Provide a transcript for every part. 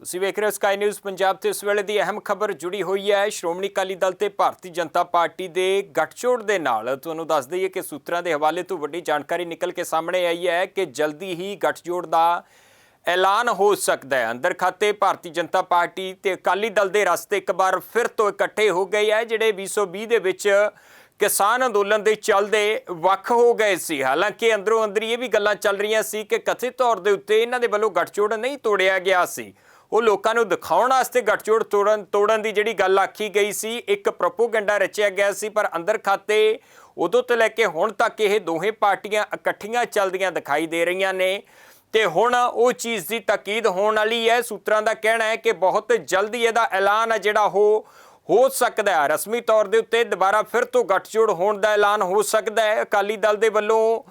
ਤੁਸੀਂ ਵੇਖ ਰਹੇ ਹੋ ਸਕਾਈ ਨਿਊਜ਼ ਪੰਜਾਬ ਤੇ ਇਸ ਵੇਲੇ ਦੀ ਅਹਿਮ ਖਬਰ ਜੁੜੀ ਹੋਈ ਹੈ। ਸ਼੍ਰੋਮਣੀ ਅਕਾਲੀ ਦਲ ਤੇ ਭਾਰਤੀ ਜਨਤਾ ਪਾਰਟੀ ਦੇ ਗੱਠਜੋੜ ਦੇ ਨਾਲ ਤੁਹਾਨੂੰ ਦੱਸ ਦਈਏ ਕਿ ਸੂਤਰਾਂ ਦੇ ਹਵਾਲੇ ਤੋਂ ਵੱਡੀ ਜਾਣਕਾਰੀ ਨਿਕਲ ਕੇ ਸਾਹਮਣੇ ਆਈ ਹੈ ਕਿ ਜਲਦੀ ਹੀ ਗੱਠਜੋੜ ਦਾ ਐਲਾਨ ਹੋ ਸਕਦਾ ਹੈ। ਅੰਦਰ ਖਾਤੇ ਭਾਰਤੀ ਜਨਤਾ ਪਾਰਟੀ ਤੇ ਅਕਾਲੀ ਦਲ ਦੇ ਰਸਤੇ ਇੱਕ ਵਾਰ ਫਿਰ ਤੋਂ ਇਕੱਠੇ ਹੋ ਗਏ ਹੈ, ਜਿਹੜੇ 2020 ਦੇ ਵਿੱਚ ਕਿਸਾਨ ਅੰਦੋਲਨ ਦੇ ਚੱਲਦੇ ਵੱਖ ਹੋ ਗਏ ਸੀ। ਹਾਲਾਂਕਿ ਅੰਦਰੋਂ ਅੰਦਰ ਇਹ ਵੀ ਗੱਲਾਂ ਚੱਲ ਰਹੀਆਂ ਸੀ ਕਿ ਕਥਿਤ ਤੌਰ ਦੇ ਉੱਤੇ ਇਹਨਾਂ ਦੇ ਵੱਲੋਂ ਗੱਠਜੋੜ ਨਹੀਂ ਤੋੜਿਆ ਗਿਆ ਸੀ। ਉਹ ਲੋਕਾਂ ਨੂੰ ਦਿਖਾਉਣ ਵਾਸਤੇ ਗੱਠਜੋੜ ਤੋੜਨ ਤੋੜਨ ਦੀ ਜਿਹੜੀ ਗੱਲ ਆਖੀ ਗਈ ਸੀ, ਇੱਕ ਪ੍ਰੋਪੋਗੈਂਡਾ ਰਚਿਆ ਗਿਆ ਸੀ, ਪਰ ਅੰਦਰ ਖਾਤੇ ਉਦੋਂ ਤੋਂ ਲੈ ਕੇ ਹੁਣ ਤੱਕ ਇਹ ਦੋਹੇ ਪਾਰਟੀਆਂ ਇਕੱਠੀਆਂ ਚੱਲਦੀਆਂ ਦਿਖਾਈ ਦੇ ਰਹੀਆਂ ਨੇ। ਤੇ ਹੁਣ ਉਹ ਚੀਜ਼ ਦੀ ਤਾਕੀਦ ਹੋਣ ਵਾਲੀ ਹੈ। ਸੂਤਰਾਂ ਦਾ ਕਹਿਣਾ ਹੈ ਕਿ ਬਹੁਤ ਜਲਦੀ ਇਹਦਾ ਐਲਾਨ ਹੈ ਜਿਹੜਾ ਉਹ ਹੋ ਸਕਦਾ ਹੈ। ਰਸਮੀ ਤੌਰ ਦੇ ਉੱਤੇ ਦੁਬਾਰਾ ਫਿਰ ਤੋਂ ਗੱਠਜੋੜ ਹੋਣ ਦਾ ਐਲਾਨ ਹੋ ਸਕਦਾ ਹੈ। ਅਕਾਲੀ ਦਲ ਦੇ ਵੱਲੋਂ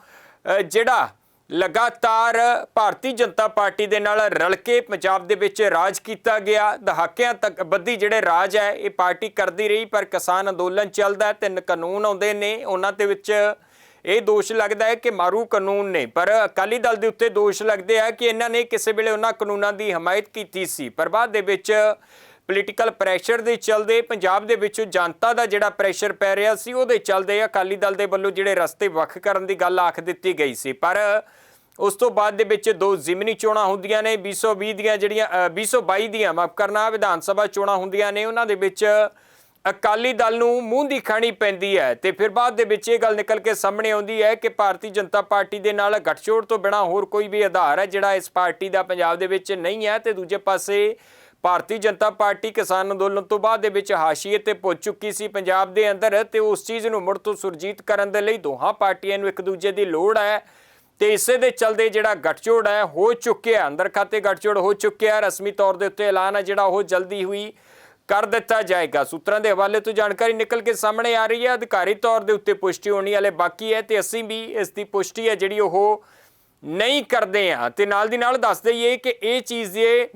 ਜਿਹੜਾ ਲਗਾਤਾਰ ਭਾਰਤੀ ਜਨਤਾ ਪਾਰਟੀ ਦੇ ਨਾਲ ਰਲ ਕੇ ਪੰਜਾਬ ਦੇ ਵਿੱਚ ਰਾਜ ਕੀਤਾ ਗਿਆ। ਦਹਾਕਿਆਂ ਤੱਕ ਬੱਦੀ ਜਿਹੜੇ ਰਾਜ ਹੈ, ਇਹ ਪਾਰਟੀ ਕਰਦੀ ਰਹੀ, ਪਰ ਕਿਸਾਨ ਅੰਦੋਲਨ ਚੱਲਦਾ ਤਿੰਨ ਕਾਨੂੰਨ ਆਉਂਦੇ ਨੇ। ਉਹਨਾਂ ਦੇ ਵਿੱਚ ਇਹ ਦੋਸ਼ ਲੱਗਦਾ ਹੈ ਕਿ ਮਾਰੂ ਕਾਨੂੰਨ ਨੇ, ਪਰ ਅਕਾਲੀ ਦਲ ਦੇ ਉੱਤੇ ਦੋਸ਼ ਲੱਗਦੇ ਆ ਕਿ ਇਹਨਾਂ ਨੇ ਕਿਸੇ ਵੇਲੇ ਉਹਨਾਂ ਕਾਨੂੰਨਾਂ ਦੀ ਹਮਾਇਤ ਕੀਤੀ ਸੀ। ਪਰ ਬਾਅਦ ਦੇ ਵਿੱਚ ਪੋਲੀਟੀਕਲ ਪ੍ਰੈਸ਼ਰ ਦੇ ਚਲਦੇ ਪੰਜਾਬ ਦੇ ਵਿੱਚੋਂ ਜਨਤਾ ਦਾ ਜਿਹੜਾ ਪ੍ਰੈਸ਼ਰ ਪੈ ਰਿਹਾ ਸੀ ਉਹਦੇ ਚਲਦੇ ਅਕਾਲੀ ਦਲ ਦੇ ਵੱਲੋਂ ਜਿਹੜੇ ਰਸਤੇ ਵੱਖ ਕਰਨ ਦੀ ਗੱਲ ਆਖ ਦਿੱਤੀ ਗਈ ਸੀ। ਪਰ ਉਸ ਤੋਂ ਬਾਅਦ ਦੇ ਵਿੱਚ ਦੋ ਜ਼ਿਮਨੀ ਚੋਣਾਂ ਹੁੰਦੀਆਂ ਨੇ 2020 ਦੀਆਂ ਜਿਹੜੀਆਂ ਅ, 2022 ਦੀਆਂ ਮਾਫ ਕਰਨਾ ਵਿਧਾਨ ਸਭਾ ਚੋਣਾਂ ਹੁੰਦੀਆਂ ਨੇ ਉਹਨਾਂ ਦੇ ਵਿੱਚ ਅਕਾਲੀ ਦਲ ਨੂੰ ਮੂੰਹ ਦੀ ਖਾਣੀ ਪੈਂਦੀ ਹੈ। ਤੇ ਫਿਰ ਬਾਅਦ ਦੇ ਵਿੱਚ ਇਹ ਗੱਲ ਨਿਕਲ ਕੇ ਸਾਹਮਣੇ ਆਉਂਦੀ ਹੈ ਕਿ ਭਾਰਤੀ ਜਨਤਾ ਪਾਰਟੀ ਦੇ ਨਾਲ ਗੱਠਜੋੜ ਤੋਂ ਬਿਨਾ ਹੋਰ ਕੋਈ ਵੀ ਆਧਾਰ ਹੈ ਜਿਹੜਾ ਇਸ ਪਾਰਟੀ ਦਾ ਪੰਜਾਬ ਦੇ ਵਿੱਚ ਨਹੀਂ ਹੈ। ਤੇ ਦੂਜੇ ਪਾਸੇ ਭਾਰਤੀ ਜਨਤਾ ਪਾਰਟੀ ਕਿਸਾਨ ਅੰਦੋਲਨ ਤੋਂ ਬਾਅਦ ਦੇ ਵਿੱਚ ਹਾਸ਼ੀਏ ਤੇ ਪਹੁੰਚ ਚੁੱਕੀ ਸੀ ਪੰਜਾਬ ਦੇ ਅੰਦਰ ਤੇ ਉਸ ਚੀਜ਼ ਨੂੰ ਮੁੜ ਤੋਂ ਸੁਰਜੀਤ ਕਰਨ ਦੇ ਲਈ ਦੋਹਾਂ ਪਾਰਟੀਆਂ ਨੂੰ ਇੱਕ ਦੂਜੇ ਦੀ ਲੋੜ ਹੈ। ਤੇ ਇਸੇ ਦੇ ਚਲਦੇ ਜਿਹੜਾ ਗੱਠਜੋੜ ਹੈ, ਹੋ ਚੁੱਕਿਆ ਅੰਦਰ ਖਾਤੇ ਗੱਠਜੋੜ ਹੋ ਚੁੱਕਿਆ ਰਸਮੀ ਤੌਰ ਦੇ ਉੱਤੇ ਐਲਾਨ ਹੈ ਜਿਹੜਾ ਉਹ ਜਲਦੀ ਹੋਈ ਕਰ ਦਿੱਤਾ ਜਾਏਗਾ। ਸੂਤਰਾਂ ਦੇ ਹਵਾਲੇ ਤੋਂ ਜਾਣਕਾਰੀ ਨਿਕਲ ਕੇ ਸਾਹਮਣੇ ਆ ਰਹੀ ਹੈ। ਅਧਿਕਾਰੀ ਤੌਰ ਦੇ ਉੱਤੇ ਪੁਸ਼ਟੀ ਹੋਣੀ ਵਾਲੇ ਬਾਕੀ ਹੈ ਤੇ ਅਸੀਂ ਵੀ ਇਸ ਦੀ ਪੁਸ਼ਟੀ ਹੈ ਜਿਹੜੀ ਉਹ ਨਹੀਂ ਕਰਦੇ ਆ ਤੇ ਨਾਲ ਦੀ ਨਾਲ ਦੱਸ ਦਈਏ ਕਿ ਇਹ ਚੀਜ਼ ਦੇ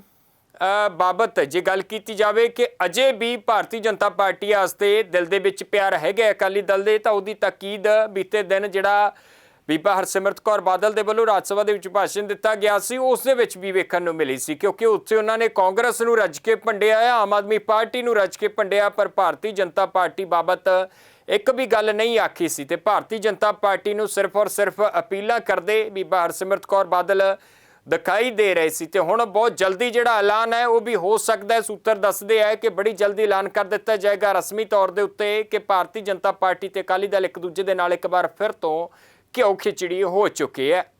ਬਾਬਤ ਜੇ ਗੱਲ ਕੀਤੀ ਜਾਵੇ ਕਿ ਅਜੇ ਵੀ ਭਾਰਤੀ ਜਨਤਾ ਪਾਰਟੀ ਵਾਸਤੇ ਦਿਲ ਦੇ ਵਿੱਚ ਪਿਆਰ ਹੈਗਾ ਅਕਾਲੀ ਦਲ ਦੇ, ਤਾਂ ਉਹਦੀ ਤਾਕੀਦ ਬੀਤੇ ਦਿਨ ਜਿਹੜਾ ਬੀਬਾ ਹਰਸਿਮਰਤ ਕੌਰ ਬਾਦਲ ਦੇ ਵੱਲੋਂ ਰਾਜ ਸਭਾ ਦੇ ਵਿੱਚ ਭਾਸ਼ਣ ਦਿੱਤਾ ਗਿਆ ਸੀ, ਉਸ ਦੇ ਵਿੱਚ ਵੀ ਵੇਖਣ ਨੂੰ ਮਿਲੀ ਸੀ, ਕਿਉਂਕਿ ਉੱਥੇ ਉਹਨਾਂ ਨੇ ਕਾਂਗਰਸ ਨੂੰ ਰੱਜ ਕੇ ਭੰਡਿਆ ਆਮ ਆਦਮੀ ਪਾਰਟੀ ਨੂੰ ਰੱਜ ਕੇ ਭੰਡਿਆ ਪਰ ਭਾਰਤੀ ਜਨਤਾ ਪਾਰਟੀ ਬਾਬਤ ਇੱਕ ਵੀ ਗੱਲ ਨਹੀਂ ਆਖੀ ਸੀ, ਤੇ ਭਾਰਤੀ ਜਨਤਾ ਪਾਰਟੀ ਨੂੰ ਸਿਰਫ ਔਰ ਸਿਰਫ ਅਪੀਲਾਂ ਕਰਦੇ ਬੀਬਾ ਹਰਸਿਮਰਤ ਕੌਰ ਬਾਦਲ ਦਿਖਾਈ ਦੇ ਰਹੇ ਸੀ ਤੇ ਹੁਣ ਬਹੁਤ ਜਲਦੀ ਜਿਹੜਾ ਐਲਾਨ ਹੈ ਉਹ ਵੀ ਹੋ ਸਕਦਾ ਹੈ। ਸੂਤਰ ਦੱਸਦੇ ਆ ਕਿ ਬੜੀ ਜਲਦੀ ਐਲਾਨ ਕਰ ਦਿੱਤਾ ਜਾਏਗਾ। ਰਸਮੀ ਤੌਰ ਦੇ ਉੱਤੇ ਕਿ ਭਾਰਤੀ ਜਨਤਾ ਪਾਰਟੀ ਤੇ ਅਕਾਲੀ ਦਲ ਇੱਕ ਦੂਜੇ ਦੇ ਨਾਲ ਇੱਕ ਵਾਰ ਫਿਰ ਤੋਂ ਘਿਓ ਖਿਚੜੀ ਹੋ ਚੁੱਕੇ ਹੈ।